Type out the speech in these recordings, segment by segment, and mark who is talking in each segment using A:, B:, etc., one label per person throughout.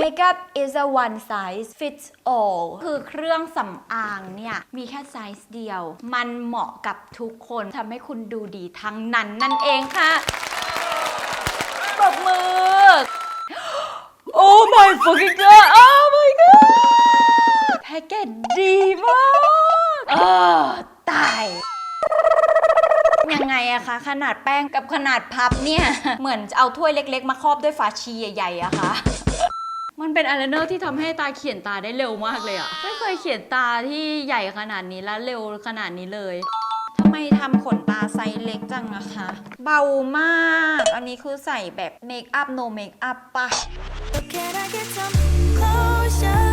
A: makeup is a one size fits all คือเครื่องสำอางเนี่ย มีแค่ไซส์เดียว มันเหมาะกับทุกคนทำให้คุณดูดีทั้งนั้นนั่นเองค่ะปรบมือ Oh my fucking god Oh my god แพ็กเกจดีมากเออตายยังไงอะคะขนาดแป้งกับขนาดพับเนี่ย เหมือนเอาถ้วยเล็ก ๆ มาครอบด้วยฝาชีใหญ่ๆอะคะ มันเป็นอายไลเนอร์ที่ทำให้ตาเขียนตาได้เร็วมากเลยอะไม่เคยเขียนตาที่ใหญ่ขนาดนี้และเร็วขนาดนี้เลย ทำไมทำขนตาไซส์เล็กจังอะคะ เบามาก อันนี้คือใส่แบบเมคอัพโนเมคอัพปะ
B: But can I get some closure?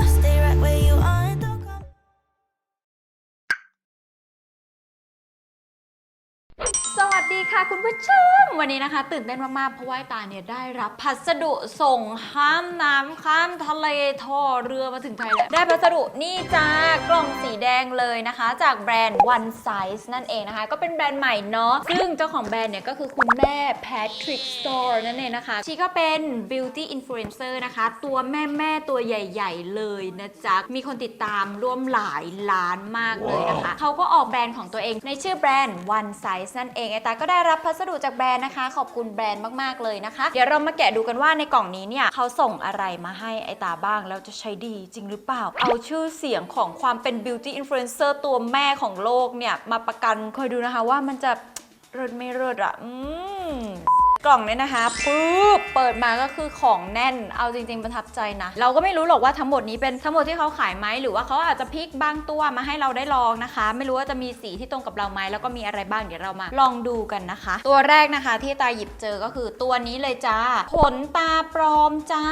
A: ดีค่ะคุณผู้ชม วันนี้นะคะ ตื่นเต้นมากๆเพราะว่าไอ้ตาเนี่ยได้รับพัสดุส่งข้ามน้ำข้ามทะเลท่อเรือมาถึงไทยแล้วได้พัสดุนี่จ้ากล่องสีแดงเลยนะคะ จากแบรนด์ One Size นั่นเองนะคะ ก็เป็นแบรนด์ใหม่เนาะซึ่งเจ้าของแบรนด์เนี่ยก็คือคุณแม่ Patrick Store นั่นเองนะคะชีก็เป็น beauty influencer นะคะ ตัวแม่แม่ๆตัวใหญ่ ๆ เลยนะจ๊ะมีคนติดตามร่วมหลายล้านมากเลยนะคะเขาก็ออกแบรนด์ของตัวเองในชื่อแบรนด์ One Size นั่นเองไอตาก็ได้รับพัสดุจากแบรนด์นะคะ ขอบคุณแบรนด์มากๆเลยนะคะ เดี๋ยวเรามาแกะดูกันว่าในกล่องนี้เนี่ยเขาส่งอะไรมาให้ไอตาบ้างแล้วจะใช้ดีจริงหรือเปล่า เอาชื่อเสียงของความเป็นบิวตี้อินฟลูเอนเซอร์ตัวแม่ของโลกเนี่ยมาประกันคอยดูนะคะว่ามันจะเลิศไม่เลิศอะอืม กล่องเนี่ยนะคะปุ๊บเปิดมาก็คือของแน่นเอาจริง ๆ ประทับใจนะ เราก็ไม่รู้หรอกว่าทั้งหมดนี้เป็นทั้งหมดที่เขาขายไหมหรือว่าเขาอาจจะพลิกบางตัวมาให้เราได้ลองนะคะ ไม่รู้ว่าจะมีสีที่ตรงกับเราไหมแล้วก็มีอะไรบ้างเดี๋ยวเรามาลองดูกันนะคะ ตัวแรกนะคะที่ตาหยิบเจอก็คือตัวนี้เลยจ้าขนตาปลอมจ้า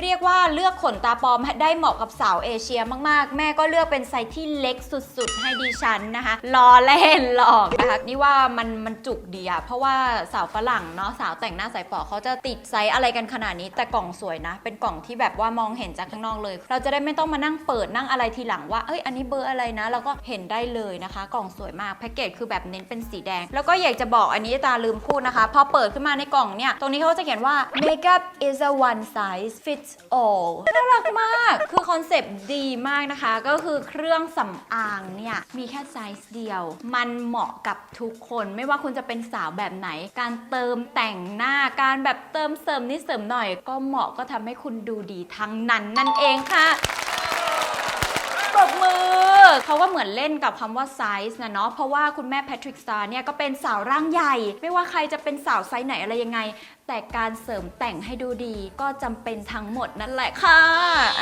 A: เรียกว่าเลือกขนตาปลอมให้ได้เหมาะกับสาวเอเชียมากๆ แม่ก็เลือกเป็นไซส์ที่เล็กสุด ๆ ให้ดิฉันนะคะล้อเล่นหลอกนะคะนี่ว่ามันมันจุกดีอะเพราะว่าสาวฝรั่งเนาะสาวแต่งหน้าสายฝอเขาจะติดไซส์อะไรกันขนาดนี้ แต่กล่องสวยนะ เป็นกล่องที่แบบว่ามองเห็นจากข้างนอกเลย เราจะได้ไม่ต้องมานั่งเปิดนั่งอะไรทีหลังว่าเอ้ยอันนี้เบอร์อะไรนะเราก็เห็นได้เลยนะคะ กล่องสวยมากแพ็กเกจคือแบบเน้นเป็นสีแดง แล้วก็อยากจะบอกอันนี้ตาลืมพูดนะคะพอเปิดขึ้นมาในกล่องเนี่ยตรงนี้เขาจะเขียนว่า makeup is a one size fits all น่ารักมากคือคอนเซปต์ดีมากนะคะ ก็คือเครื่องสำอางเนี่ยมีแค่ไซส์เดียว มันเหมาะกับทุกคนไม่ว่าคุณจะเป็นสาวแบบไหน การเติมแต่งหน้าการแบบเติมเสริมนิดเสริมหน่อย ก็เหมาะก็ทำให้คุณดูดีทั้งนั้นนั่นเองค่ะ ปรบมือ เขาก็เหมือนเล่นกับคำว่าไซส์นะเนาะ เพราะว่าคุณแม่แพทริกสตาร์เนี่ยก็เป็นสาวร่างใหญ่ ไม่ว่าใครจะเป็นสาวไซส์ไหนอะไรยังไง แต่การเสริมแต่งให้ดูดีก็จำเป็นทั้งหมดนั่นแหละค่ะ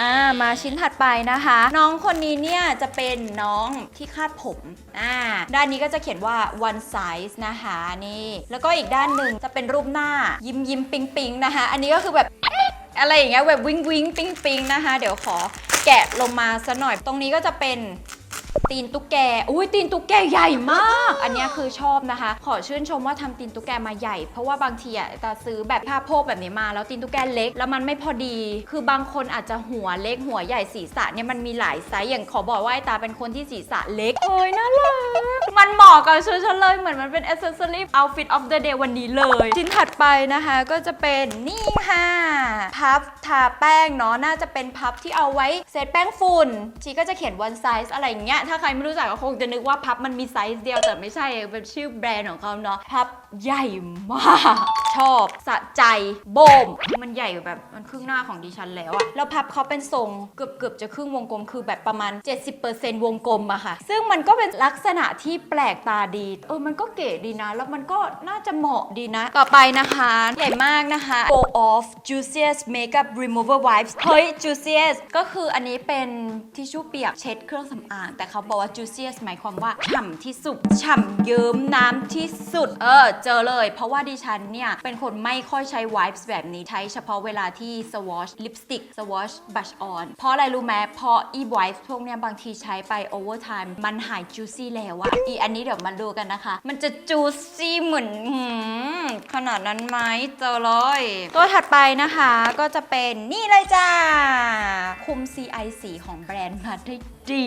A: อ่า มาชิ้นถัดไปนะคะ น้องคนนี้เนี่ยจะเป็นน้องที่คาดผม อ่า ด้านนี้ก็จะเขียนว่า one size นะคะนี่ แล้วก็อีกด้านหนึ่งจะเป็นรูปหน้ายิ้มยิ้มปิงปิงนะคะ อันนี้ก็คือแบบ อะไรอย่างเงี้ยแบบวิงวิงปิงปิงนะคะ เดี๋ยวขอแกะลงมาซะหน่อย ตรงนี้ก็จะเป็น ตีนตุ๊กแก อุ้ยตีนตุ๊กแกใหญ่มาก อันเนี้ยคือชอบนะคะ ขอชื่นชมว่าทำตีนตุ๊กแกมาใหญ่ เพราะว่าบางทีอะตาซื้อแบบผ้าโพกแบบนี้มาแล้วตีนตุ๊กแกเล็ก แล้วมันไม่พอดี คือบางคนอาจจะหัวเล็กหัวใหญ่ศีรษะเนี่ยมันมีหลายไซส์ อย่างขอบอกว่าไอ้ตาเป็นคนที่ศีรษะเล็กเฮ้ยน่ารัก มันเหมาะกับชุดฉันเลยเหมือนมันเป็น accessory outfit of the day วันนี้เลย ชิ้นถัดไปนะคะก็จะเป็นนี่ค่ะพับทาแป้งเนาะน่าจะเป็นพับที่เอาไว้เซตแป้งฝุ่นชีก็จะเขียน one size อะไรอย่างเงี้ยถ้าใครไม่รู้จักก็คงจะนึกว่าพับมันมีไซส์เดียวแต่ไม่ใช่เป็นชื่อแบรนด์ของเขาเนาะพับใหญ่มาก ชอบสะใจโบม มันใหญ่แบบมันครึ่งหน้าของดิฉันแล้วอะแล้วพับเขาเป็นทรงเกือบเกือบจะครึ่งวงกลมคือแบบประมาณ 70%วงกลมอะค่ะ ซึ่งมันก็เป็นลักษณะที่แปลกตาดีเออมันก็เก๋ดีนะ แล้วมันก็น่าจะเหมาะดีนะ ต่อไปนะคะใหญ่มากนะคะ Go Off Juiciest Makeup Remover Wipes เฮ้ย Juiciest ก็คืออันนี้เป็นทิชชู่เปียกเช็ดเครื่องสำอางแต่เขาบอกว่า Juiciest หมายความว่าฉ่ำที่สุดฉ่ำเยิ้มน้ำที่สุด เออ เจอเลย เพราะว่าดิฉันเนี่ย เป็นคนไม่ค่อยใช้ wipes แบบนี้ ใช้เฉพาะเวลาที่ swatch lipstick swatch brush on เพราะอะไรรู้ไหมเพราะ e wipes พวกเนี้ยบางทีใช้ไป over time มันหาย juicy แล้วอะอีอันนี้เดี๋ยวมาดูกันนะคะ มันจะ juicy เหมือนหืมขนาดนั้นไหมเจอเลย ตัวถัดไปนะคะก็จะเป็นนี่เลยจ้าคุม CI สีของแบรนด์มาได้ดี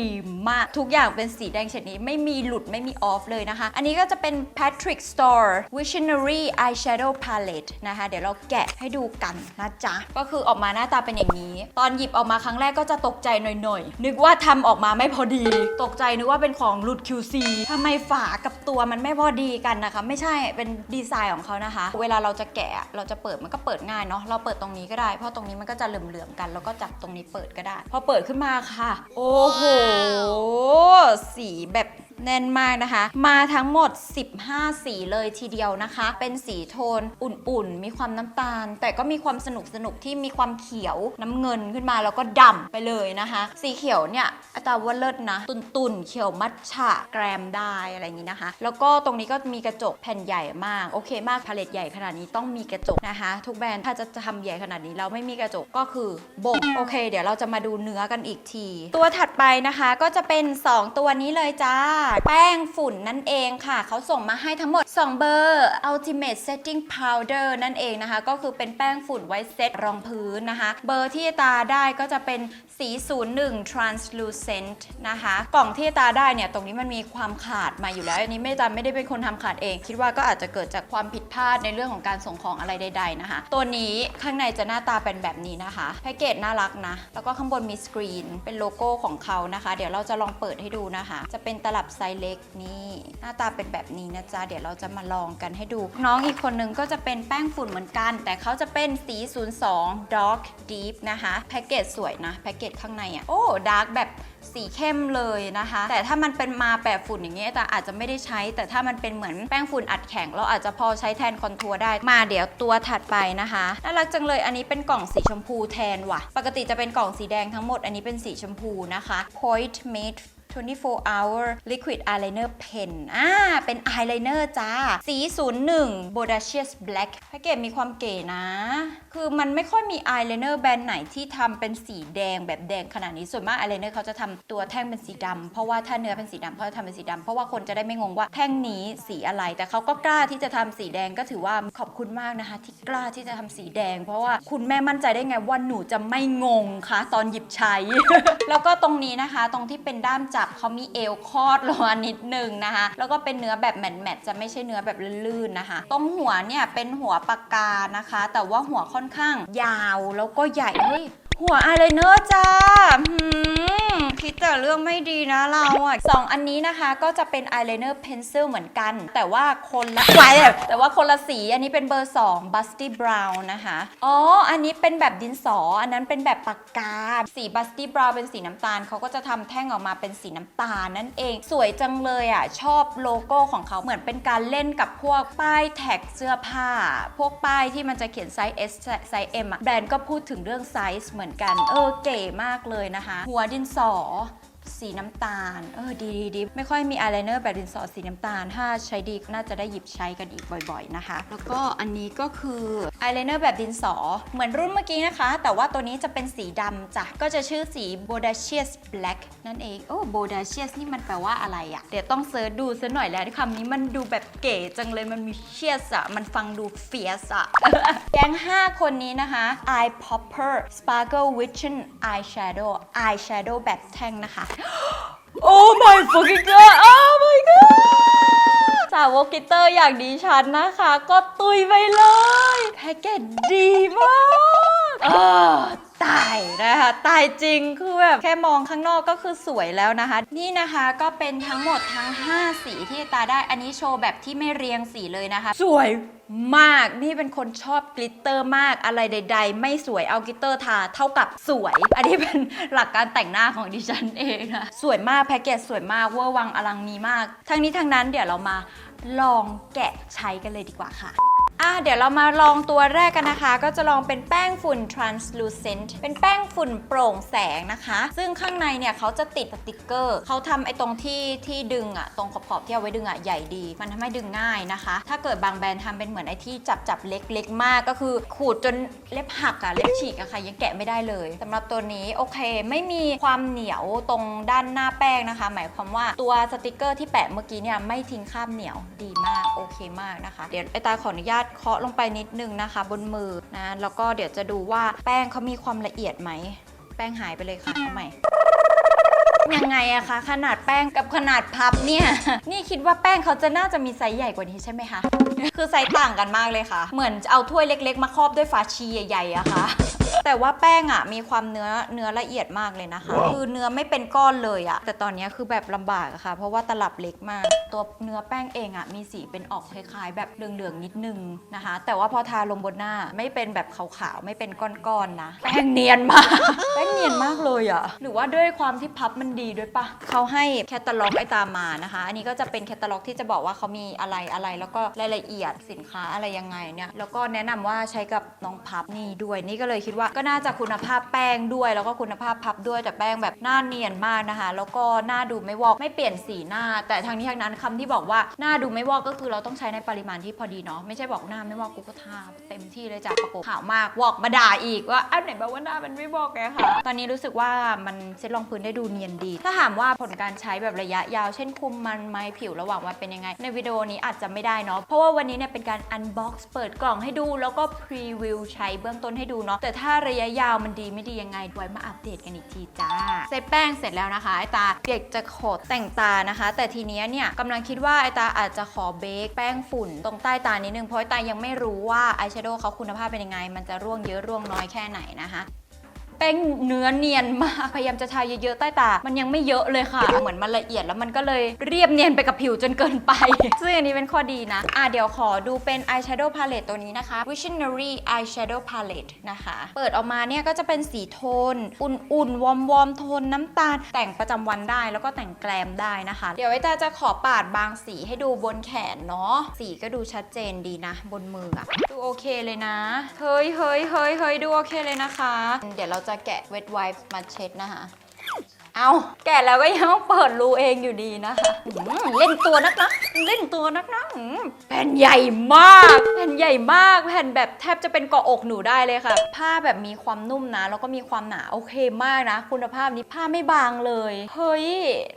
A: มากทุกอย่างเป็นสีแดงเฉดนี้ไม่มีหลุดไม่มีออฟเลยนะคะ อันนี้ก็จะเป็น Patrick Store Visionary Eyeshadow Palette นะคะ เดี๋ยวเราแกะให้ดูกันนะจ๊ะ ก็คือออกมาหน้าตาเป็นอย่างนี้ ตอนหยิบออกมาครั้งแรกก็จะตกใจหน่อยๆ นึกว่าทำออกมาไม่พอดี ตกใจนึกว่าเป็นของหลุด QC ทำไมฝากับตัวมันไม่พอดีกันนะคะ ไม่ใช่เป็นดีไซน์ของเขานะคะ เวลาเราจะแกะเราจะเปิดมันก็เปิดง่ายเนาะเราเปิดตรงนี้ก็ได้เพราะตรงนี้มันก็จะเหลื่อมๆกัน แล้วก็จับตรงนี้เปิดก็ได้ พอเปิดขึ้นมาค่ะ โอ้โหสีแบบ แน่นมากนะคะ มาทั้งหมด 15 สีเลยทีเดียวนะคะ เป็นสีโทนอุ่นๆ มีความน้ำตาล แต่ก็มีความสนุกสนุกๆที่มีความเขียวน้ำเงินขึ้นมาแล้วก็ดำไปเลยนะคะ สีเขียวเนี่ยอัตราว่าเลิศนะ ตุ่นๆ เขียวมัทฉะแกรมได้อะไรอย่างนี้นะคะ แล้วก็ตรงนี้ก็มีกระจกแผ่นใหญ่มาก โอเคมากพาเลตใหญ่ขนาดนี้ต้องมีกระจกนะคะ ทุกแบรนด์ถ้าจะทำใหญ่ขนาดนี้แล้วไม่มีกระจกก็คือบ่มโอเค เดี๋ยวเราจะมาดูเนื้อกันอีกที ตัวถัดไปนะคะก็จะเป็น 2 ตัวนี้เลยจ้าแป้งฝุ่นนั่นเองค่ะ เขาส่งมาให้ทั้งหมด 2 เบอร์ Ultimate Setting Powder นั่นเองนะคะ ก็คือเป็นแป้งฝุ่นไว้เซตรองพื้นนะคะ เบอร์ที่ตาได้ก็จะเป็น สี 01 translucent นะคะ กล่องที่ตาได้เนี่ย ตรงนี้มันมีความขาดมาอยู่แล้ว อันนี้ไม่ตาไม่ได้เป็นคนทำขาดเอง คิดว่าก็อาจจะเกิดจากความผิดพลาดในเรื่องของการส่งของอะไรใด ๆ นะคะ ตัวนี้ข้างในจะหน้าตาเป็นแบบนี้นะคะ แพ็กเกจน่ารักนะ แล้วก็ข้างบนมีสกรีน เป็นโลโก้ของเขานะคะ เดี๋ยวเราจะลองเปิดให้ดูนะคะ จะเป็นตลับไซส์เล็กนี่ หน้าตาเป็นแบบนี้นะจ๊ะ เดี๋ยวเราจะมาลองกันให้ดู น้องอีกคนนึงก็จะเป็นแป้งฝุ่นเหมือนกัน แต่เขาจะเป็นสี 02 Dark Deep นะคะ แพ็กเกจสวยนะ แพ็กเกจข้างในอะโอ้ดาร์กแบบสีเข้มเลยนะคะ แต่ถ้ามันเป็นมาแบบฝุ่นอย่างเงี้ยแต่อาจจะไม่ได้ใช้ แต่ถ้ามันเป็นเหมือนแป้งฝุ่นอัดแข็ง เราอาจจะพอใช้แทนคอนทัวร์ได้มาเดี๋ยวตัวถัดไปนะคะน่ารักจังเลยอันนี้เป็นกล่องสีชมพูแทนว่ะ ปกติจะเป็นกล่องสีแดงทั้งหมดอันนี้เป็นสีชมพูนะคะ Point Made 24 hour liquid eyeliner pen อ่า เป็น eyeliner จ้า สี 01 bodacious black แพ็กเกจมีความเก๋นะ คือมันไม่ค่อยมี eyeliner แบรนด์ไหนที่ทำเป็นสีแดงแบบแดงขนาดนี้ ส่วนมาก eyeliner เขาจะทำตัวแท่งเป็นสีดำเพราะว่าถ้าเนื้อเป็นสีดำเขาจะทำเป็นสีดำเพราะว่าคนจะได้ไม่งงว่าแท่งนี้สีอะไร แต่เขาก็กล้าที่จะทำสีแดงก็ถือว่าขอบคุณมากนะคะ ที่กล้าที่จะทำสีแดง เพราะว่าคุณแม่มั่นใจได้ไงว่าหนูจะไม่งงคะตอนหยิบใช้ แล้วก็ตรงนี้นะคะ ตรงที่เป็นด้ามจับเขามีเอวคอดลงมานิดนึงนะคะ แล้วก็เป็นเนื้อแบบแมทๆจะไม่ใช่เนื้อแบบลื่นๆนะคะ ตรงหัวเนี่ยเป็นหัวปากกานะคะ แต่ว่าหัวค่อนข้างยาวแล้วก็ใหญ่เฮ้ย หัวอายไลเนอร์จ้าหืมคิดแต่เรื่องไม่ดีนะเราอะสองอันนี้นะคะก็จะเป็นอายไลเนอร์เพนซิลเหมือนกัน แต่ว่าคนละไแต่ว่าคนละสีอันนี้เป็นเบอร์ 2 Busty Brown นะคะ อ๋อ อันนี้เป็นแบบดินสอ อันนั้นเป็นแบบปากกา สี Busty Brown เป็นสีน้ำตาล เขาก็จะทำแท่งออกมาเป็นสีน้ำตาลนั่นเอง สวยจังเลยอะ ชอบโลโก้ของเขาเหมือนเป็นการเล่นกับพวกป้ายแท็กเสื้อผ้า พวกป้ายที่มันจะเขียนไซส์ S ไซส์ M อะ แบรนด์ก็พูดถึงเรื่องไซส์เหมือนกัน เออเก๋มากเลยนะคะ หัวดินสอ สีน้ำตาล เออดีดีดีไม่ค่อยมีอายไลเนอร์แบบดินสอสีน้ำตาล ถ้าใช้ดีน่าจะได้หยิบใช้กันอีกบ่อยๆนะคะ แล้วก็อันนี้ก็คืออายไลเนอร์แบบดินสอเหมือนรุ่นเมื่อกี้นะคะ แต่ว่าตัวนี้จะเป็นสีดำจ้ะก็จะชื่อสี bodacious black นั่นเองโอ้ bodacious นี่มันแปลว่าอะไรอะเดี๋ยวต้องเซิร์ชดูซะหน่อยแล้วคำนี้มันดูแบบเก๋จังเลยมันมี cheers อะมันฟังดู fierce อะแก๊ง5 คนนี้นะคะ eye popper sparkle vision eyeshadow eyeshadow แบบแท่งนะคะ Oh my fucking god Oh my god สาวกกิตเตอร์อย่างดีฉันนะคะ ก็ตุยไปเลย แพ็กเกจดีมาก นะคะตายจริงคือแบบแค่มองข้างนอกก็คือสวยแล้วนะคะ นี่นะคะก็เป็นทั้งหมดทั้ง 5 สีที่ตาได้อันนี้โชว์แบบที่ไม่เรียงสีเลยนะคะ สวยมากนี่เป็นคนชอบกลิตเตอร์มากอะไรใด ๆ ไม่สวยเอากลิตเตอร์ทาเท่ากับสวย อันนี้เป็นหลักการแต่งหน้าของดิฉันเองนะสวยมากแพ็กเกจสวยมากเวอร์วังอลังมีมาก ทั้งนี้ทั้งนั้นเดี๋ยวเรามาลองแกะใช้กันเลยดีกว่าค่ะ อะเดี๋ยวเรามาลองตัวแรกกันนะคะ ก็จะลองเป็นแป้งฝุ่น translucent เป็นแป้งฝุ่นโปร่งแสงนะคะ ซึ่งข้างในเนี่ยเขาจะติดสติกเกอร์ เขาทำไอ้ตรงที่ที่ดึงอะตรงขอบๆที่เอาไว้ดึงอะใหญ่ดี มันทำให้ดึงง่ายนะคะ ถ้าเกิดบางแบรนด์ทำเป็นเหมือนไอ้ที่จับจับๆเล็กเล็กมากก็คือขูดจนเล็บหักอะเล็บฉีกอะค่ะยังแกะไม่ได้เลยสำหรับตัวนี้โอเคไม่มีความเหนียวตรงด้านหน้าแป้งนะคะ หมายความว่าตัวสติกเกอร์ที่แปะเมื่อกี้เนี่ยไม่ทิ้งคราบเหนียวดีมากโอเคมากนะคะ เดี๋ยวไอตาขออนุญาตเคาะลงไปนิดนึงนะคะ บนมือนะ แล้วก็เดี๋ยวจะดูว่าแป้งเขามีความละเอียดไหม แป้งหายไปเลยค่ะเอาใหม่ยังไงอะคะขนาดแป้งกับขนาดพับเนี่ย นี่คิดว่าแป้งเขาจะน่าจะมีไซส์ใหญ่กว่านี้ใช่ไหมคะ คือไซส์ต่างกันมากเลยค่ะ เหมือนเอาถ้วยเล็ก ๆ มาครอบด้วยฝาชีใหญ่ๆอะค่ะ แต่ว่าแป้งอะมีความเนื้อเนื้อละเอียดมากเลยนะคะ คือเนื้อไม่เป็นก้อนเลยอะแต่ตอนนี้คือแบบลำบากอะค่ะ เพราะว่าตลับเล็กมาก ตัวเนื้อแป้งเองอะมีสีเป็นออกคล้ายๆ แบบเหลืองๆนิดนึงนะคะ แต่ว่าพอทาลงบนหน้าไม่เป็นแบบขาวๆไม่เป็นก้อนๆนะ แป้งเนียนมาก แป้งเนียนมากเลยอะหรือว่าด้วยความที่พับมันดีด้วยปะเขาให้แคตตาล็อกไอตามมานะคะ อันนี้ก็จะเป็นแคตตาล็อกที่จะบอกว่าเขามีอะไรอะไรแล้วก็รายละเอียดสินค้าอะไรยังไงเนี่ย แล้วก็แนะนำว่าใช้กับน้องพับนี่ด้วย นี่ก็เลยคิดว่าก็น่าจะคุณภาพแป้งด้วย แล้วก็คุณภาพพับด้วยแต่แป้งแบบหน้าเนียนมากนะคะ แล้วก็หน้าดูไม่วอกไม่เปลี่ยนสีหน้า แต่ทางนี้ทางนั้นคำที่บอกว่าหน้าดูไม่วอกก็คือเราต้องใช้ในปริมาณที่พอดีเนาะไม่ใช่บอกหน้าไม่วอกกูก็ทาเต็มที่เลยจ้ะประกบขาวมากวอกมาด่าอีกว่าอ้าวไหนบอกว่าหน้ามันไม่วอกไงคะตอนนี้รู้สึกว่ามันเซ็ตรองพื้นได้ดูเนียนดี ถ้าถามว่าผลการใช้แบบระยะยาวเช่นคุมมันไหมผิวระหว่างวันเป็นยังไง ในวิดีโอนี้อาจจะไม่ได้เนาะเพราะว่าวันนี้เนี่ยเป็นการอันบ็อกซ์เปิดกล่องให้ดู แล้วก็พรีวิวใช้เบื้องต้นให้ดูเนาะแต่ถ้าระยะยาวมันดีไม่ดียังไงไว้มาอัปเดตกันอีกทีจ้าเซตแป้งเสร็จแล้วนะคะไอตาเด็กจะขอแต่งตานะคะ แต่ทีเนี้ยเนี่ยกำลังคิดว่าไอตาอาจจะขอเบคแป้งฝุ่น ตรงใต้ตานิดนึงเพราะไอตายังไม่รู้ว่าอายแชโดว์เขาคุณภาพเป็นยังไง มันจะร่วงเยอะร่วงน้อยแค่ไหนนะคะ แป้งเนื้อเนียนมากพยายามจะทาเยอะๆใต้ตา มันยังไม่เยอะเลยค่ะ เหมือนมันละเอียดแล้วมันก็เลยเรียบเนียนไปกับผิวจนเกินไป ซึ่งอันนี้เป็นข้อดีนะ อะเดี๋ยวขอดูเป็น eyeshadow palette ตัวนี้นะคะ Visionary eyeshadow palette นะคะ เปิดออกมาเนี่ยก็จะเป็นสีโทน อุ่นๆ วอมๆ โทนน้ำตาล แต่งประจำวันได้แล้วก็แต่งแกลมได้นะคะ เดี๋ยวไว้ตาจะขอปาดบางสีให้ดูบนแขนเนาะ สีก็ดูชัดเจนดีนะ บนมืออะดูโอเคเลยนะ เฮ้ยเฮ้ยเฮ้ยเฮ้ยดูโอเคเลยนะคะ เดี๋ยวเราจะแกะ wet wipe มาเช็ดนะคะ เอาแกะแล้วก็ยังต้องเปิดรูเองอยู่ดีนะคะอืมเล่นตัวนักนะ เล่นตัวนักนะอืมแผ่นใหญ่มาก แผ่นใหญ่มาก แผ่นแบบแทบจะเป็นเกาะอกหนูได้เลยค่ะ ผ้าแบบมีความนุ่มนะ แล้วก็มีความหนาโอเคมากนะ คุณภาพนี้ผ้าไม่บางเลย เฮ้ย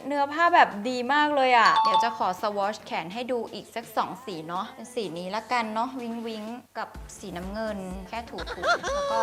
A: เนื้อผ้าแบบดีมากเลยอะ่ะ เดี๋ยวจะขอสวอชแขนให้ดูอีกสักสองสีเนาะ เป็นสีนี้ละกันเนาะ วิงวิงกับสีน้ำเงิน แค่ถูถูๆแล้วก็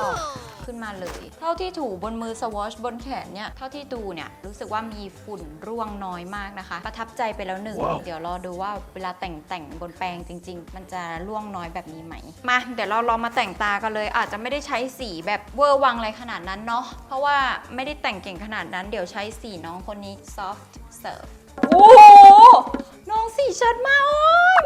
A: ขึ้นมาเลย เท่าที่ถูบนมือสวอชบนแขนเนี่ย เท่าที่ดูเนี่ยรู้สึกว่ามีฝุ่นร่วงน้อยมากนะคะ ประทับใจไปแล้วหนึ่ง เดี๋ยวรอดูว่าเวลาแต่งแต่งบนแปรงจริง ๆ มันจะร่วงน้อยแบบนี้ไหม มาเดี๋ยวเราลองมาแต่งตากันเลย อาจจะไม่ได้ใช้สีแบบเวอร์วังอะไรขนาดนั้นเนาะเพราะว่าไม่ได้แต่งเก่งขนาดนั้นเดี๋ยวใช้สีน้องคนนี้ soft serve โอ้โหน้องสีชัดมาก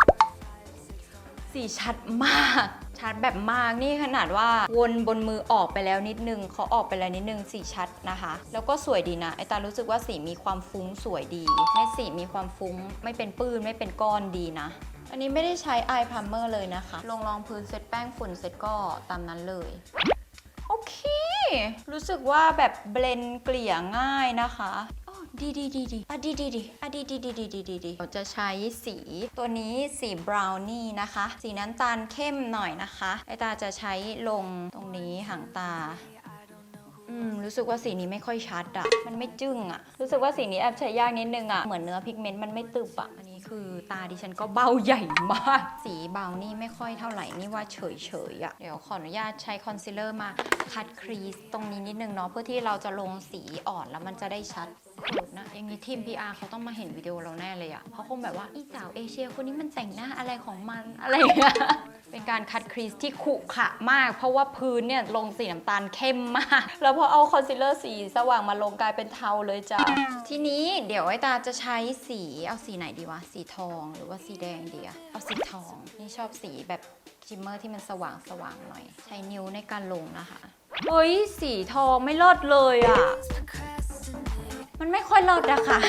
A: สีชัดมาก ชัดแบบมากนี่ขนาดว่าวนบนมือออกไปแล้วนิดนึงเขาออกไปแล้วนิดนึงสีชัดนะคะ แล้วก็สวยดีนะไอตารู้สึกว่าสีมีความฟุ้งสวยดีเม็ดสีมีความฟุ้ง ไม่เป็นปื้นไม่เป็นก้อนดีนะ อันนี้ไม่ได้ใช้อายพาร์เมอร์เลยนะคะ ลงรองพื้นเสร็จแป้งฝุ่นเสร็จก็ตามนั้นเลยโอเค รู้สึกว่าแบบเบลนเกลี่ยง่ายนะคะ ดีดีดีดีอะดีดีดีอะดีดีดีดีดีดีดีเราจะใช้สีตัวนี้สีบราวนี่นะคะ สีน้ำตาลเข้มหน่อยนะคะไอตาจะใช้ลงตรงนี้หางตาอืมรู้สึกว่าสีนี้ไม่ค่อยชัดอะมันไม่จึ้งอะรู้สึกว่าสีนี้แอบใช้ยากนิดนึงอะเหมือนเนื้อพิกเมนต์มันไม่ตึบอะอันนี้คือตาดิฉันก็เบ้าใหญ่มาก สีเบานี่ไม่ค่อยเท่าไหร่นี่ว่าเฉยเฉยอะเดี๋ยวขออนุญาตใช้คอนซีลเลอร์มาคัดครีสตรงนี้นิดนึงเนาะเพื่อที่เราจะลงสีอ่อนแล้วมันจะได้ชัดะอย่างนี้ทีม PR เขาต้องมาเห็นวิดีโอเราแน่เลยอะเขาะคงแบบว่าอีสาวเอเชียคนนี้มันแต่งหน้าอะไรของมันอะไรอย่างเงี้ยเป็นการคัดครีสที่ขรุขระมาก เพราะว่าพื้นเนี่ยลงสีน้ำตาลเข้มมาก แล้วพอเอาคอนซีลเลอร์สีสว่างมาลงกลายเป็นเทาเลยจ้ะทีนี้เดี๋ยวไอ้ตาจะใช้สีเอาสีไหนดีวะ สีทองหรือว่าสีแดงดีอะเอาสีทองนี่ชอบสีแบบชิมเมอร์ที่มันสว่างสว่างๆหน่อย ใช้นิ้วในการลงนะคะ เฮ้ย สีทองไม่เลิศเลยอะ มันไม่ค่อยเลิศอะค่ะ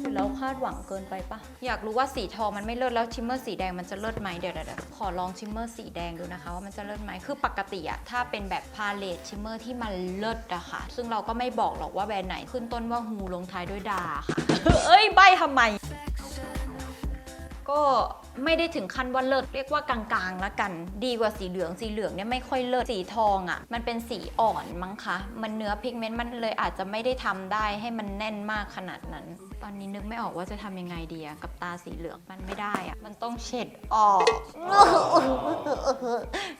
A: หรือเราคาดหวังเกินไปปะอยากรู้ว่าสีทองมันไม่เลิศแล้วชิมเมอร์สีแดงมันจะเลิศไหมเดี๋ยวเดี๋ยวเดี๋ยวขอลองชิมเมอร์สีแดงดูนะคะว่ามันจะเลิศไหมคือปกติอะถ้าเป็นแบบพาเลตชิมเมอร์ที่มันเลิศอะค่ะ ซึ่งเราก็ไม่บอกหรอกว่าแบรนด์ไหนขึ้นต้นว่าฮูลงท้ายด้วยดาค่ะ เอ้ยใบทำไม ก็ไม่ได้ถึงขั้นว่าเลิศเรียกว่ากลางๆแล้วกัน ดีกว่าสีเหลืองสีเหลืองเนี่ยไม่ค่อยเลิศสีทองอะ่ะ มันเป็นสีอ่อนมั้งคะ มันเนื้อพิกเมนต์มันเลยอาจจะไม่ได้ทำได้ให้มันแน่นมากขนาดนั้น ตอนนี้นึกไม่ออกว่าจะทำยังไงดีอะกับตาสีเหลืองมันไม่ได้อะมันต้องเช็ดออก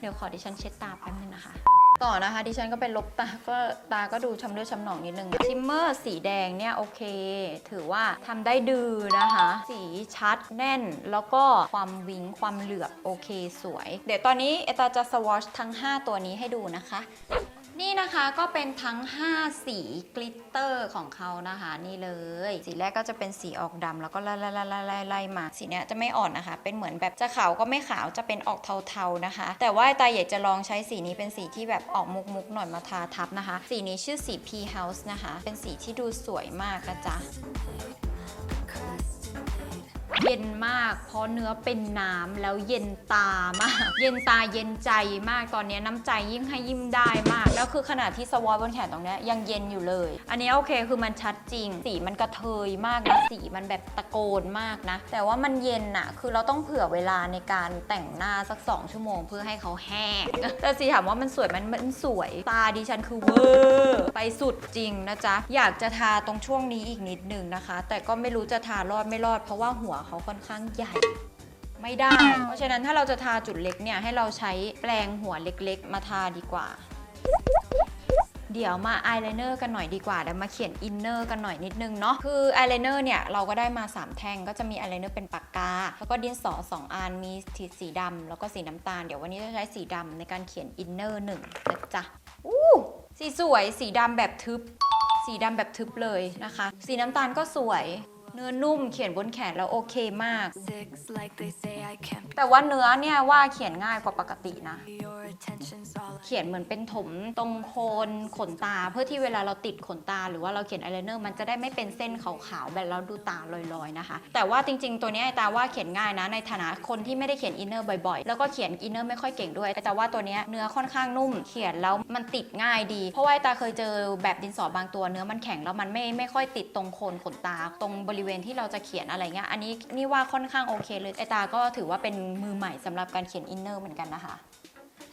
A: เดี๋ยวขอดิฉันเช็ดตาแป๊บนึงนะคะ ต่อนะคะดิฉันก็เป็นลบตาก็ตาก็ดูช้ำเลือดช้ำหนองนิดนึงชิมเมอร์สีแดงเนี่ยโอเค ถือว่าทำได้ดือนะคะ สีชัดแน่นแล้วก็ความวิงความเหลือบโอเคสวย เดี๋ยวตอนนี้เอตาจะสวอชทั้ง 5 ตัวนี้ให้ดูนะคะ นี่นะคะก็เป็นทั้ง 5 สีกลิตเตอร์ของเขานะคะนี่เลย สีแรกก็จะเป็นสีออกดำแล้วก็ไล่ไล่ไล่ไล่ไล่มาสีเนี้ยจะไม่อ่อนนะคะ เป็นเหมือนแบบจะขาวก็ไม่ขาวจะเป็นออกเทาๆนะคะ แต่ว่าตาอยากจะลองใช้สีนี้เป็นสีที่แบบออกมุกๆหน่อยมาทาทับนะคะ สีนี้ชื่อสี P House นะคะ เป็นสีที่ดูสวยมากนะจ๊ะ เย็นมาก เพราะเนื้อเป็นน้ำแล้วเย็นตามาก เย็นตาเย็นใจมากตอนนี้น้ำใจยิ่งให้ยิ่งได้มาก แล้วคือขนาดที่สวอตบนแขนตรงนี้ยยังเย็นอยู่เลย อันนี้โอเคคือมันชัดจริง สีมันกระเทยมากนะสีมันแบบตะโกนมากนะ แต่ว่ามันเย็นอะคือเราต้องเผื่อเวลาในการแต่งหน้าสัก 2 ชั่วโมงเพื่อให้เขาแห้งแต่สีถามว่ามันสวยมันมันสวยตาดิฉันคือเวอร์ไปสุดจริงนะจ๊ะอยากจะทาตรงช่วงนี้อีกนิดนึงนะคะ แต่ก็ไม่รู้จะทารอดไม่รอดเพราะว่าหัวเขาค่อนข้างใหญ่ไม่ได้ เพราะฉะนั้นถ้าเราจะทาจุดเล็กเนี่ย ให้เราใช้แปรงหัวเล็กๆ มาทาดีกว่า เดี๋ยวมาอายไลเนอร์กันหน่อยดีกว่าเดี๋ยวมาเขียนอินเนอร์กันหน่อยนิดนึงเนาะ คืออายไลเนอร์เนี่ย เราก็ได้มา 3 แท่ง ก็จะมีอายไลเนอร์เป็นปากกา แล้วก็ดินสอ 2 อัน มีสีสีดำแล้วก็สีน้ำตาล เดี๋ยววันนี้จะใช้สีดำในการเขียนอินเนอร์หนึ่งนะจ๊ะอู้สีสวย สีดำแบบทึบ สีดำแบบทึบเลยนะคะ สีน้ำตาลก็สวย เนื้อนุ่มเขียนบนแขนแล้วโอเคมาก
B: Six, like they say, I can't
A: แต่ว่าเนื้อเนี่ยว่าเขียนง่ายกว่าปกตินะ
B: be your attention's all I
A: เขียนเหมือนเป็นถมตรงโคนขนตา เพื่อที่เวลาเราติดขนตา หรือว่าเราเขียนอายไลเนอร์มันจะได้ไม่เป็นเส้นขาวๆแบบเราดูตาลอยๆนะคะ แต่ว่าจริงๆ ตัวเนี้ยไอตาว่าเขียนง่ายนะ ในฐานะคนที่ไม่ได้เขียนอินเนอร์บ่อยๆ แล้วก็เขียนอินเนอร์ไม่ค่อยเก่งด้วย แต่ว่าตัวเนี้ยเนื้อค่อนข้างนุ่ม เขียนแล้วมันติดง่ายดี เพราะว่าไอตาเคยเจอแบบดินสอบางตัวเนื้อมันแข็งแล้วมันไม่ไม่ค่อยติดตรงโคนขนตาตรงบริเวณที่เราจะเขียนอะไรเงี้ยอันนี้นี่ว่าค่อนข้างโอเคเลยไอตาก็ถือว่าเป็นมือใหม่สำหรับการเขียนอินเนอร์เหมือนกันนะคะ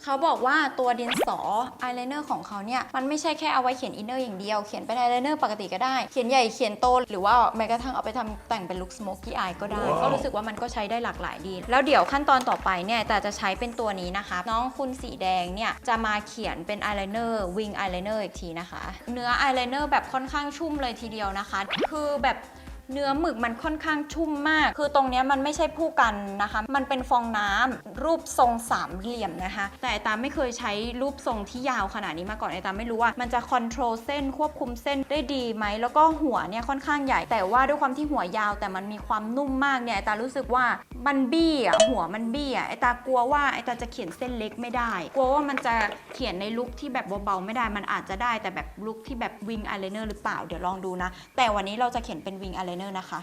A: เขาบอกว่าตัวดินสออายไลเนอร์ของเขาเนี่ย มันไม่ใช่แค่เอาไว้เขียนอินเนอร์อย่างเดียว เขียนเป็นอายไลเนอร์ปกติก็ได้ เขียนใหญ่เขียนโต หรือว่าแม้กระทั่งเอาไปทำแต่งเป็นลุคสโมกี้อายก็ได้ก็รู้สึกว่ามันก็ใช้ได้หลากหลายดี แล้วเดี๋ยวขั้นตอนต่อไปเนี่ย แต่จะใช้เป็นตัวนี้นะคะ น้องคุณสีแดงเนี่ย จะมาเขียนเป็นอายไลเนอร์วิงอายไลเนอร์อีกทีนะคะ เนื้ออายไลเนอร์แบบค่อนข้างชุ่มเลยทีเดียวนะคะ คือแบบ เนื้อหมึกมันค่อนข้างชุ่มมาก คือตรงนี้มันไม่ใช่ผู้กันนะคะ มันเป็นฟองน้ำรูปทรงสามเหลี่ยมนะคะ แต่ไอตาไม่เคยใช้รูปทรงที่ยาวขนาดนี้มาก่อนไอตาไม่รู้ว่า มันจะคอนโทรลเส้นควบคุมเส้นได้ดีไหม แล้วก็หัวเนี่ยค่อนข้างใหญ่ แต่ว่าด้วยความที่หัวยาว แต่มันมีความนุ่มมากเนี่ยไอตารู้สึกว่ามันบี้อะหัวมันบี้อะไอตากลัวว่าไอตาจะเขียนเส้นเล็กไม่ได้ กลัวว่ามันจะเขียนในลุคที่แบบเบาๆไม่ได้ มันอาจจะได้แต่แบบลุคที่แบบวิงอายไลเนอร์หรือเปล่า เดี๋ยวลองดูนะ แต่วันนี้เราจะเขียนเป็นวิงอายไลเนอร์นะคะ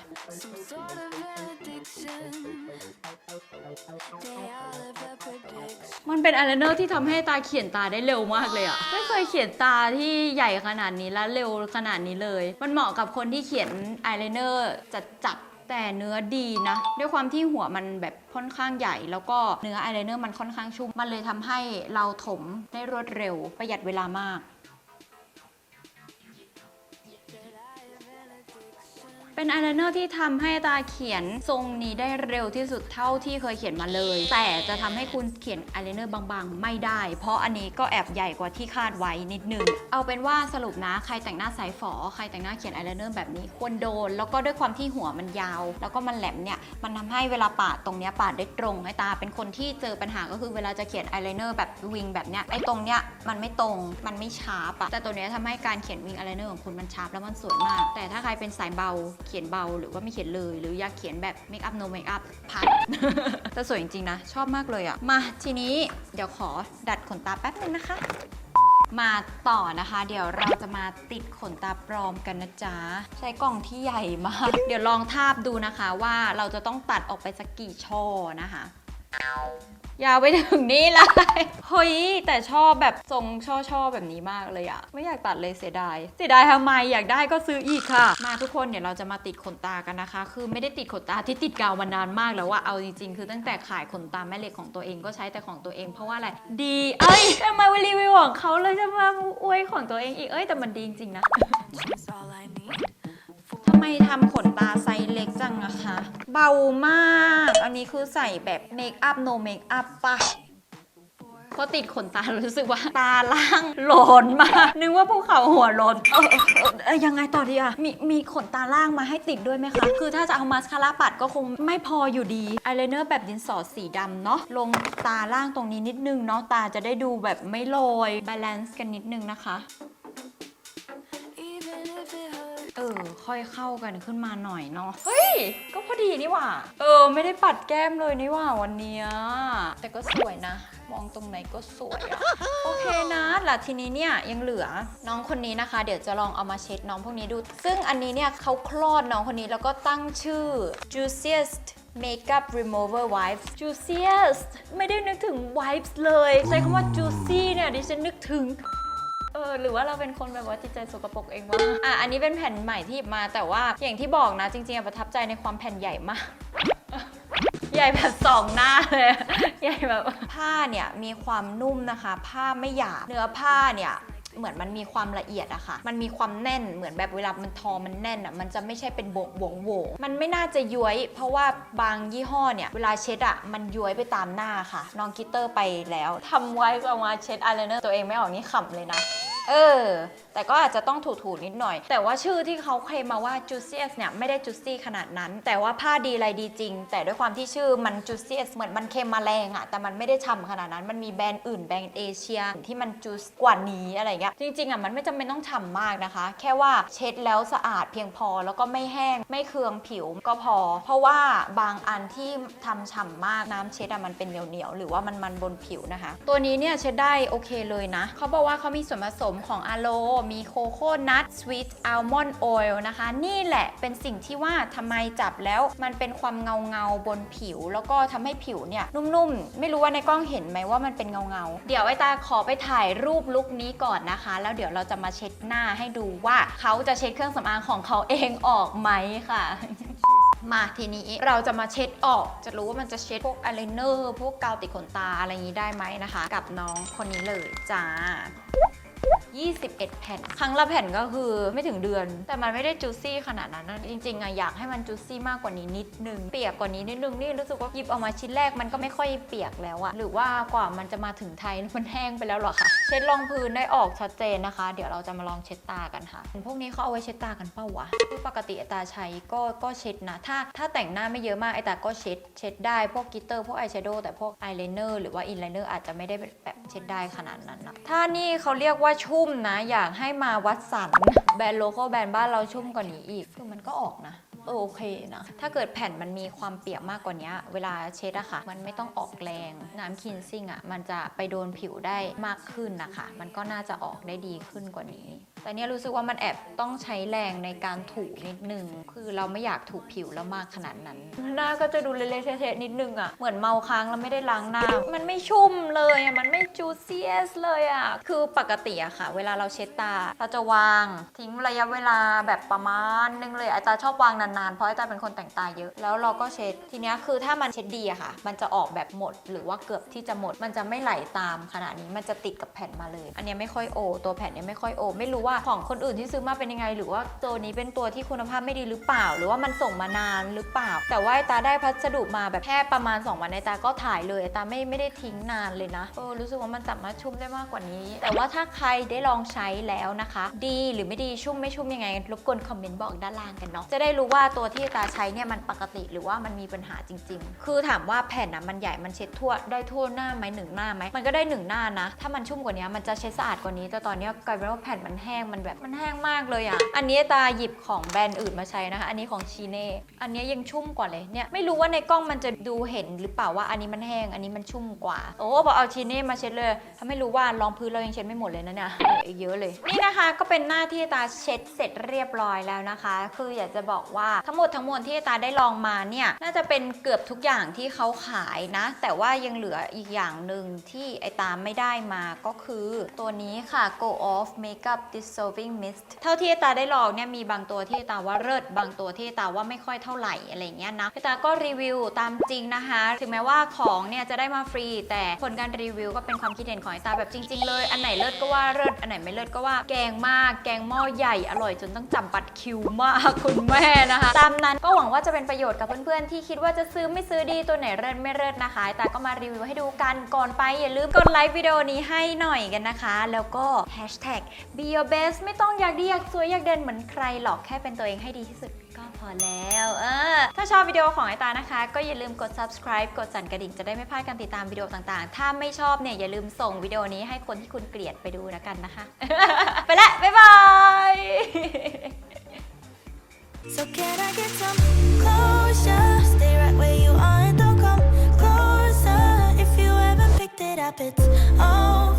A: มันเป็นอายไลเนอร์ที่ทำให้ตาเขียนตาได้เร็วมากเลยอะไม่เคยเขียนตาที่ใหญ่ขนาดนี้และเร็วขนาดนี้เลย มันเหมาะกับคนที่เขียนอายไลเนอร์จัดจัดแต่เนื้อดีนะ ด้วยความที่หัวมันแบบค่อนข้างใหญ่ แล้วก็เนื้ออายไลเนอร์มันค่อนข้างชุ่ม มันเลยทำให้เราถมได้รวดเร็วประหยัดเวลามาก เป็นอายไลเนอร์ที่ทำให้ตาเขียนทรงนี้ได้เร็วที่สุดเท่าที่เคยเขียนมาเลย แต่จะทำให้คุณเขียนอายไลเนอร์บางๆ ไม่ได้ เพราะอันนี้ก็แอบใหญ่กว่าที่คาดไว้นิดนึง เอาเป็นว่าสรุปนะ ใครแต่งหน้าสายฝอ ใครแต่งหน้าเขียนอายไลเนอร์แบบนี้ควรโดน แล้วก็ด้วยความที่หัวมันยาว แล้วก็มันแหลมเนี่ย มันทำให้เวลาปาดตรงเนี้ยปาดได้ตรงไอ้ตา เป็นคนที่เจอปัญหาก็คือเวลาจะเขียนอายไลเนอร์แบบวิงแบบเนี้ย ไอ้ตรงเนี้ยมันไม่ตรง มันไม่ชาร์ปอะแต่ตัวเนี้ยทำให้การเขียนวิงอายไลเนอร์ของคุณมันชาร์ปแล้วมันสวยมาก แต่ถ้าใครเป็นสายเบาเขียนเบาหรือว่าไม่เขียนเลย หรืออยากเขียนแบบเมคอัพโนเมคอัพพัดแต่สวยจริงๆนะ ชอบมากเลยอะมาทีนี้เดี๋ยวขอดัดขนตาแป๊บนึงนะคะมาต่อนะคะ เดี๋ยวเราจะมาติดขนตาปลอมกันนะจ๊ะ ใช้กล่องที่ใหญ่มาก เดี๋ยวลองทาบดูนะคะว่าเราจะต้องตัดออกไปสักกี่ช่อนะคะ ยาวไปถึงนี่เลย เฮ้ย แต่ชอบแบบทรงช่อช่อๆแบบนี้มากเลยอะไม่อยากตัดเลยเสียดาย เสียดายทำไมอยากได้ก็ซื้ออีกค่ะ มาทุกคนเดี๋ยวเราจะมาติดขนตากันนะคะ คือไม่ได้ติดขนตาที่ติดกาวมานานมากแล้วว่าเอาจริงๆ คือตั้งแต่ขายขนตาแม่เหล็กของตัวเองก็ใช้แต่ของตัวเอง เพราะว่าอะไร ดี เอ้ยทำไมวันรีวิวของเขาเลยจะมาอวยของตัวเองอีก เอ้ยแต่มันดีจริงๆนะ
B: That's all I need.
A: ทำไมทำขนตาไซส์เล็กจังอะคะ เบามาก อันนี้คือใส่แบบเมคอัพโนเมคอัพปะพอติดขนตารู้สึกว่าตาล่างโหลนมากนึกว่าภูเขาหัวโลนเออเออเออเออยังไงต่อดีอะมีมีขนตาล่างมาให้ติดด้วยไหมคะ คือถ้าจะเอามาสคาร่าปัดก็คงไม่พออยู่ดีอายไลเนอร์แบบดินสอสีดำเนาะลงตาล่างตรงนี้นิดนึงเนาะตาจะได้ดูแบบไม่โรยบาลานซ์กันนิดนึงนะคะ
B: Even if it hurts.
A: เออ ค่อยเข้ากันขึ้นมาหน่อยเนาะ เฮ้ย ก็พอดีนี่หว่า เออ ไม่ได้ปัดแก้มเลยนี่หว่าวันเนี้ย แต่ก็สวยนะ มองตรงไหนก็สวยอะโอเคนะแล้วทีนี้เนี่ยยังเหลือน้องคนนี้นะคะ เดี๋ยวจะลองเอามาเช็ดน้องพวกนี้ดู ซึ่งอันนี้เนี่ยเขาคลอดน้องคนนี้แล้วก็ตั้งชื่อ juiciest makeup remover wipes juiciest ไม่ได้นึกถึง wipes เลย ใช้คำว่า juicy เนี่ยดิฉันนึกถึง เออหรือว่าเราเป็นคนแบบว่าจิตใจสกปรกเองวะอะอันนี้เป็นแผ่นใหม่ที่หยิบมาแต่ว่าอย่างที่บอกนะจริงๆอะประทับใจในความแผ่นใหญ่มาก ใหญ่แบบสองหน้าเลยใหญ่แบบผ้าเนี่ยมีความนุ่มนะคะ ผ้าไม่หยาบเนื้อผ้าเนี่ย เหมือนมันมีความละเอียดอะค่ะ มันมีความแน่นเหมือนแบบเวลามันทอมันแน่นอะมันจะไม่ใช่เป็นโบงวงโวงมันไม่น่าจะย้วย เพราะว่าบางยี่ห้อเนี่ยเวลาเช็ดอะมันย้วยไปตามหน้าค่ะ น้องกิตเตอร์ไปแล้วทำไว้ก็มาเช็ดอายไลเนอร์ตัวเองไม่ออกนี่ขำเลยนะ เออ แต่ก็อาจจะต้องถูๆนิดหน่อย แต่ว่าชื่อที่เขาเคลมมาว่า juiciest เนี่ยไม่ได้ juicy ขนาดนั้น แต่ว่าผ้าดีอะไรดีจริง แต่ด้วยความที่ชื่อมัน juiciest เหมือนมันเค็มมาแรงอะแต่มันไม่ได้ฉ่ำขนาดนั้น มันมีแบรนด์อื่นแบรนด์เอเชียที่มัน juice กว่านี้อะไรเงี้ยจริงๆอะมันไม่จำเป็นต้องฉ่ำมากนะคะ แค่ว่าเช็ดแล้วสะอาดเพียงพอแล้วก็ไม่แห้งไม่เคืองผิวก็พอ เพราะว่าบางอันที่ทำฉ่ำมากน้ำเช็ดอะมันเป็นเหนียวๆหรือว่ามันมันบนผิวนะคะ ตัวนี้เนี่ยเช็ดได้โอเคเลยนะเขาบอกว่าเขามีส่วนผสมของอะโลมีโคโค่นัทสวีทอัลมอนด์ออยล์นะคะ นี่แหละเป็นสิ่งที่ว่าทำไมจับแล้วมันเป็นความเงาเงาบนผิว แล้วก็ทำให้ผิวเนี่ยนุ่มๆ ไม่รู้ว่าในกล้องเห็นไหมว่ามันเป็นเงาเงาเดี๋ยวไอตาขอไปถ่ายรูปลุคนี้ก่อนนะคะ แล้วเดี๋ยวเราจะมาเช็ดหน้าให้ดูว่าเขาจะเช็ดเครื่องสำอางของเขาเองออกไหมค่ะมาทีนี้เราจะมาเช็ดออก จะรู้ว่ามันจะเช็ดพวกอายไลเนอร์พวกกาวติดขนตาอะไรอย่างนี้ได้ไหมนะคะ กับน้องคนนี้เลยจ้า 21 แผ่น ครั้งละแผ่นก็คือไม่ถึงเดือน แต่มันไม่ได้จูซี่ขนาดนั้นนะจริงๆอะอยากให้มันจูซี่มากกว่านี้นิดนึง เปียกกว่านี้นิดนึงนี่รู้สึกว่าหยิบออกมาชิ้นแรกมันก็ไม่ค่อยเปียกแล้วอะหรือว่ากว่ามันจะมาถึงไทยมันแห้งไปแล้วหรอคะเช็ดรองพื้นได้ออกชัดเจนนะคะ เดี๋ยวเราจะมาลองเช็ดตากันค่ะ พวกนี้เขาเอาไว้เช็ดตากันเป้าวะคือปกติไอตาใช้ก็ก็เช็ดนะถ้าถ้าแต่งหน้าไม่เยอะมากไอตาก็เช็ดเช็ดได้พวกกิตเตอร์พวกอายแชโดว์แต่พวกอายไลเนอร์หรือว่าอินไลเนอร์อาจจะไม่ได้แบบเช็ดได้ขนาดนั้นนะถ้านี่เขาเรียกว่าชุ่มนะ อยากให้มาวัดสันแบรนด์โลโก้แบรนด์บ้านเราชุ่มกว่านี้อีกคือมันก็ออกนะเออโอเคนะ ถ้าเกิดแผ่นมันมีความเปียกมากกว่านี้ เวลาเช็ดอะค่ะ มันไม่ต้องออกแรง น้ำคินซิ่งอะมันจะไปโดนผิวได้มากขึ้นนะคะ มันก็น่าจะออกได้ดีขึ้นกว่านี้ แต่เนี้ยรู้สึกว่ามันแอบต้องใช้แรงในการถูนิดนึง คือเราไม่อยากถูผิวแล้วมากขนาดนั้น หน้าก็จะดูเละๆเทะๆนิดนึงอะเหมือนเมาค้างแล้วไม่ได้ล้างหน้า มันไม่ชุ่มเลยอะมันไม่จูเซียสเลยอะคือปกติอะค่ะ เวลาเราเช็ดตา เราจะวางทิ้งระยะเวลาแบบประมาณนึงเลยอาจารย์ชอบวางนานๆ เพราะอาจารย์เป็นคนแต่งตาเยอะ แล้วเราก็เช็ด ทีเนี้ยคือถ้ามันเช็ดดีอะค่ะ มันจะออกแบบหมดหรือว่าเกือบที่จะหมด มันจะไม่ไหลตามขนาดนี้ มันจะติดกับแผ่นมาเลย อันเนี้ยไม่ค่อยโอ ตัวแผ่นเนี้ยไม่ค่อยโอ ไม่รู้ว่าของคนอื่นที่ซื้อมาเป็นยังไง หรือว่าตัวนี้เป็นตัวที่คุณภาพไม่ดีหรือเปล่า หรือว่ามันส่งมานานหรือเปล่า แต่ว่าตาได้พัสดุมาแบบแค่ประมาณ 2 วันไอ้ตาก็ถ่ายเลยตาไม่ไม่ได้ทิ้งนานเลยนะเออรู้สึกว่ามันสามารถชุ่มได้มากกว่านี้ แต่ว่าถ้าใครได้ลองใช้แล้วนะคะ ดีหรือไม่ดีชุ่มไม่ชุ่มยังไงรบกวนคอมเมนต์บอกด้านล่างกันเนาะจะได้รู้ว่าตัวที่ตาใช้เนี่ยมันปกติหรือว่ามันมีปัญหาจริง ๆ คือถามว่าแผ่นนะมันใหญ่มันเช็ดทั่วได้ทั่วหน้าไหมหนึ่งหน้าไหมมันก็ได้หนึ่งหน้านะ ถ้ามันชุ่มกว่านี้มันจะเช็ดสะอาดกว่านี้แต่ตอนนี้กลายเป็นว่าแผ่นมันแห้งมันแบบมันแห้งมากเลยอะ อันนี้ตาหยิบของแบรนด์อื่นมาใช้นะคะ อันนี้ของชีเน่ อันนี้ยังชุ่มกว่าเลยเนี่ย ไม่รู้ว่าในกล้องมันจะดูเห็นหรือเปล่าว่าอันนี้มันแห้ง อันนี้มันชุ่มกว่า โอ้บอกเอาชีเน่มาเช็ดเลยทำให้รู้ว่ารองพื้นเรายังเช็ดไม่หมดเลยนะเนี่ยเหลืออีกเยอะเลย นี่นะคะก็เป็นหน้าที่ตาเช็ดเสร็จเรียบร้อยแล้วนะคะ คืออยากจะบอกว่าทั้งหมดทั้งมวลที่ตาได้ลองมาเนี่ยน่าจะเป็นเกือบทุกอย่างที่เขาขายนะ แต่ว่ายังเหลืออีกอย่างหนึ่งที่ไอตาไม่ได้มาก็คือ ตัวนี้ค่ะ Go Off Makeup Dis dissolving mist เท่าที่ตาได้ลองเนี่ยมีบางตัวที่ตาว่าเลิศบางตัวที่ตาว่าไม่ค่อยเท่าไหร่อะไรเงี้ยนะตาก็รีวิวตามจริงนะคะ ถึงแม้ว่าของเนี่ยจะได้มาฟรี แต่ผลการรีวิวก็เป็นความคิดเห็นของไอ้ตาแบบจริง ๆ เลย อันไหนเลิศก็ว่าเลิศอันไหนไม่เลิศก็ว่าแกงมาก แกงหม้อใหญ่อร่อยจนต้องจำบัตรคิวมากคุณแม่นะคะ ตามนั้นก็หวังว่าจะเป็นประโยชน์กับเพื่อนๆที่คิดว่าจะซื้อไม่ซื้อดีตัวไหนเลิศไม่เลิศนะคะไอ้ตาก็มารีวิวให้ดูกันก่อนไปอย่าลืมกดไลค์วิดีโอนี้ให้หน่อยกันนะคะ แล้วก็ be your best ไม่ต้องอยากดีอยากสวยอยากเด่นเหมือนใครหรอกแค่เป็นตัวเองให้ดีที่สุดก็พอแล้วเออถ้าชอบวิดีโอของไอตานะคะ ก็อย่าลืมกด subscribe กดสั่นกระดิ่งจะได้ไม่พลาดการติดตามวิดีโอต่างๆ ถ้าไม่ชอบเนี่ยอย่าลืมส่งวิดีโอนี้ให้คนที่คุณเกลียดไปดูแล้วกันนะคะ ไปละบ๊ายบาย
B: So can I get some closure? Stay right where you are and don't come closer. If you haven't picked it up, it's over.